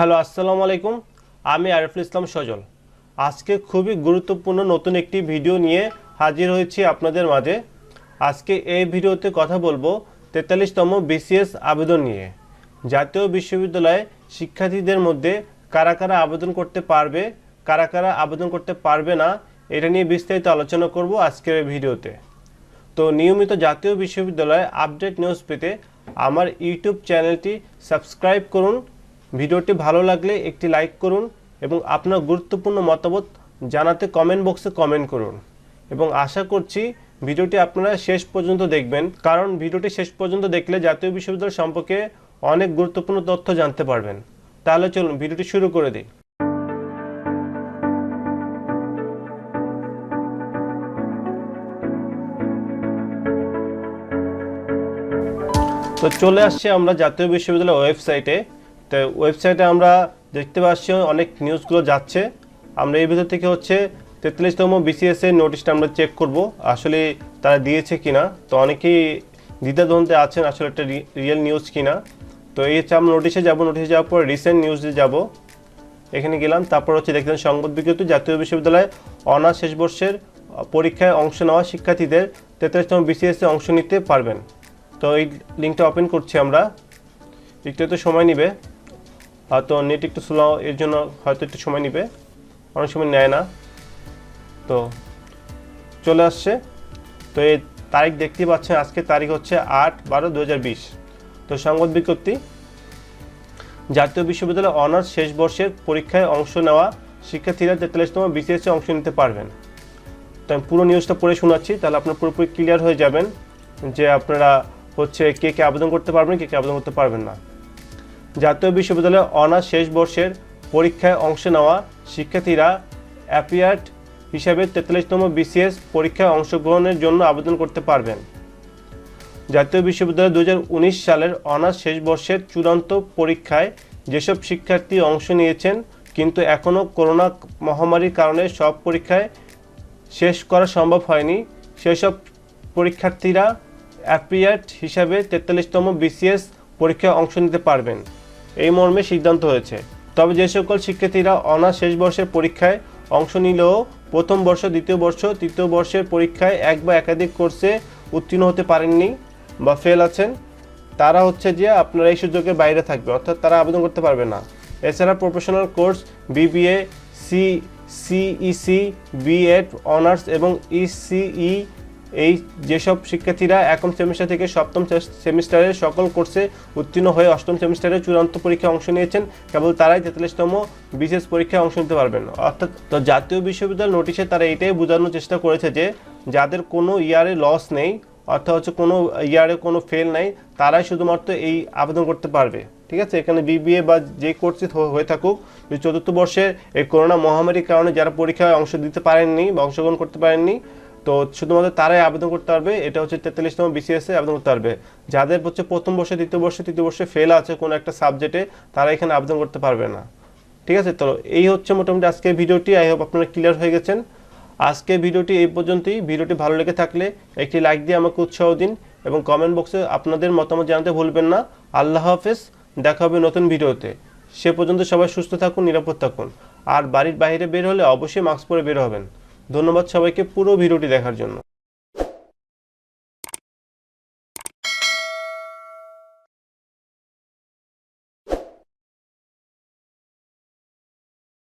Hello, আসসালামু আলাইকুম। আমি আরিফুল ইসলাম সজল। আজকে খুবই গুরুত্বপূর্ণ নতুন একটি ভিডিও নিয়ে হাজির হয়েছি আপনাদের মাঝে। আজকে এই ভিডিওতে কথা বলব তেতাল্লিশতম বিসিএস আবেদন নিয়ে। জাতীয় বিশ্ববিদ্যালয়ে শিক্ষার্থীদের মধ্যে কারা কারা আবেদন করতে পারবে, কারা কারা আবেদন করতে পারবে না, এটা নিয়ে বিস্তারিত আলোচনা করব আজকের এই ভিডিওতে। তো নিয়মিত জাতীয় বিশ্ববিদ্যালয়ে আপডেট নিউজ পেতে আমার ইউটিউব চ্যানেলটি সাবস্ক্রাইব করুন ভিডিওটি ভালো লাগলে একটি লাইক করুন এবং আপনার গুরুত্বপূর্ণ মতামত জানাতে কমেন্ট বক্সে কমেন্ট করুন। এবং আশা করছি ভিডিওটি আপনারা শেষ পর্যন্ত দেখবেন, কারণ ভিডিওটি শেষ পর্যন্ত দেখলে জাতীয় বিশ্ববিদ্যালয় সম্পর্কে অনেক গুরুত্বপূর্ণ তথ্য জানতে পারবেন। তাহলে চলুন, ভিডিওটি শুরু করে দিই। তো চলে আসছে আমরা জাতীয় বিশ্ববিদ্যালয় ওয়েবসাইটে। তো ওয়েবসাইটে আমরা দেখতে পাচ্ছি অনেক নিউজগুলো যাচ্ছে। আমরা এই ভিতর থেকে হচ্ছে তেতাল্লিশতম বিসিএস এর নোটিশটা আমরা চেক করব, আসলে তারা দিয়েছে কিনা। তো অনেকেই দ্বিধাদ্বন্দ্বে আছেন আসলে একটা রিয়েল নিউজ কিনা। তো এই হচ্ছে আমরা নোটিশে যাব নোটিশে যাওয়ার পর রিসেন্ট নিউজে যাব। এখানে গেলাম, তারপর হচ্ছে দেখলেন সংবাদ বিজ্ঞপ্তি, জাতীয় বিশ্ববিদ্যালয়ে অনার্স শেষ বর্ষের পরীক্ষায় অংশ নেওয়া শিক্ষার্থীদের তেতাল্লিশতম বিসিএস অংশ নিতে পারবেন। তো এই লিঙ্কটা ওপেন করছি আমরা। একটু তো সময় নিবে। হয়তো নেট একটু স্লো এর জন্য হয়তো একটু সময় নেবে। অনেক সময় নেয় না। তো চলে আসছে। তো এই তারিখ দেখতে পাচ্ছেন আজকে তারিখ হচ্ছে আট বারো দু তো সংবাদ বিজ্ঞপ্তি, জাতীয় বিশ্ববিদ্যালয়ে অনার্স শেষ বর্ষের পরীক্ষায় অংশ নেওয়া শিক্ষার্থীরা তেতাল্লিশতম বিসিএসে অংশ নিতে পারবেন। তো আমি পুরো নিউজটা পড়ে শোনাচ্ছি, তাহলে আপনার পুরোপুরি ক্লিয়ার হয়ে যাবেন যে আপনারা হচ্ছে কে কে আবেদন করতে পারবেন, কে কে আবেদন করতে পারবেন না। জাতীয় বিশ্ববিদ্যালয়ে অনার্স শেষ বর্ষের পরীক্ষায় অংশ নেওয়া শিক্ষার্থীরা অ্যাপিয়ার্ড হিসাবে তেতাল্লিশতম বিসিএস পরীক্ষায় অংশগ্রহণের জন্য আবেদন করতে পারবেন। জাতীয় বিশ্ববিদ্যালয় দু হাজার উনিশ সালের অনার্স শেষ বর্ষের চূড়ান্ত পরীক্ষায় যেসব শিক্ষার্থী অংশ নিয়েছেন, কিন্তু এখনও করোনা মহামারীর কারণে সব পরীক্ষায় শেষ করা সম্ভব হয়নি। সেসব পরীক্ষার্থীরা অ্যাপিয়ার্ড হিসাবে তেতাল্লিশতম বিসিএস পরীক্ষায় অংশ নিতে পারবেন। এই মর্মে সিদ্ধান্ত হয়েছে। তবে যে সকল শিক্ষার্থীরা অনার্স শেষ বর্ষের পরীক্ষায় অংশ নিলেও প্রথম বর্ষ, দ্বিতীয় বর্ষ, তৃতীয় বর্ষের পরীক্ষায় এক বা একাধিক কোর্সে উত্তীর্ণ হতে পারেননি বা ফেল আছেন। তারা হচ্ছে যে আপনারা এই সুযোগের বাইরে থাকবে, অর্থাৎ তারা আবেদন করতে পারবে না। এছাড়া professional course, BBA, C, CEC, BEd, honours এবং ইসিই এই যেসব শিক্ষার্থীরা একম সেমিস্টার থেকে সপ্তম সেমিস্টারের সকল কোর্সে উত্তীর্ণ হয়ে অষ্টম সেমিস্টারের চূড়ান্ত পরীক্ষায় অংশ নিয়েছেন, কেবল তারাই তেতাল্লিশতম বিশেষ পরীক্ষায় অংশ নিতে পারবেন। অর্থাৎ তো জাতীয় বিশ্ববিদ্যালয় নোটিশে তারা এটাই বোঝানোর চেষ্টা করেছে যে, যাদের কোনো ইয়ারে লস নেই, অর্থাৎ হচ্ছে কোনো ইয়ারে কোনো ফেল নেই, তারাই শুধুমাত্র এই আবেদন করতে পারবে। ঠিক আছে? এখানে বিবিএ বা যে কোর্সে হয়ে থাকুক চতুর্থ বর্ষে এই করোনা মহামারীর কারণে যারা পরীক্ষায় অংশ দিতে পারেননি বা অংশগ্রহণ করতে পারেননি তো শুধুমাত্র তারাই আবেদন করতে পারবে, এটা হচ্ছে তেতাল্লিশতম বিসিএস এ আবেদন করতে পারবে। যাদের হচ্ছে প্রথম বর্ষে, দ্বিতীয় বর্ষে, তৃতীয় বর্ষে ফেল আছে কোনো একটা সাবজেক্টে তারা এখানে আবেদন করতে পারবে না। ঠিক আছে? তো এই হচ্ছে মোটামুটি আজকের ভিডিওটি। আই হোপ আপনারা ক্লিয়ার হয়ে গেছেন। আজকের ভিডিওটি এই পর্যন্তই। ভিডিওটি ভালো লেগে থাকলে একটি লাইক দিয়ে আমাকে উৎসাহ দিন এবং কমেন্ট বক্সে আপনাদের মতামত জানাতে ভুলবেন না। আল্লাহ হাফেজ। দেখা হবে নতুন ভিডিওতে। সে পর্যন্ত সবাই সুস্থ থাকুন, নিরাপদ থাকুন। আর বাড়ির বাইরে বের হলে অবশ্যই মাস্ক পরে বের হবেন। ধন্যবাদ সবাইকে পুরো ভিডিওটি দেখার জন্য।